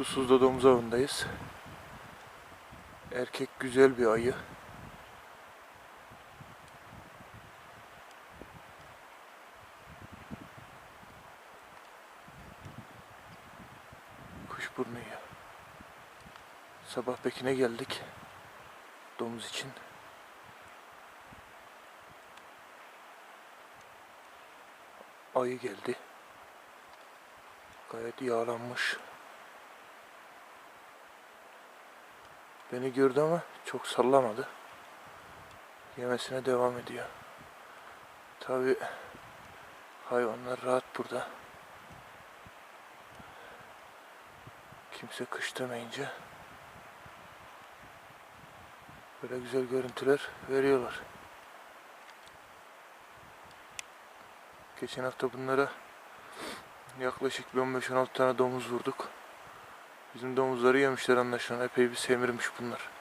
Susuzda domuz avındayız. Erkek güzel bir ayı. Kuşburnu ya. Sabah bekine geldik. Domuz için. Ayı geldi. Gayet yağlanmış. Beni gördü ama çok sallamadı. Yemesine devam ediyor. Tabi hayvanlar rahat burada. Kimse kış demeyince böyle güzel görüntüler veriyorlar. Geçen hafta bunlara yaklaşık bir 15-16 tane domuz vurduk. Bizim domuzları yemişler anlaşılan. Epey bir semirmiş bunlar.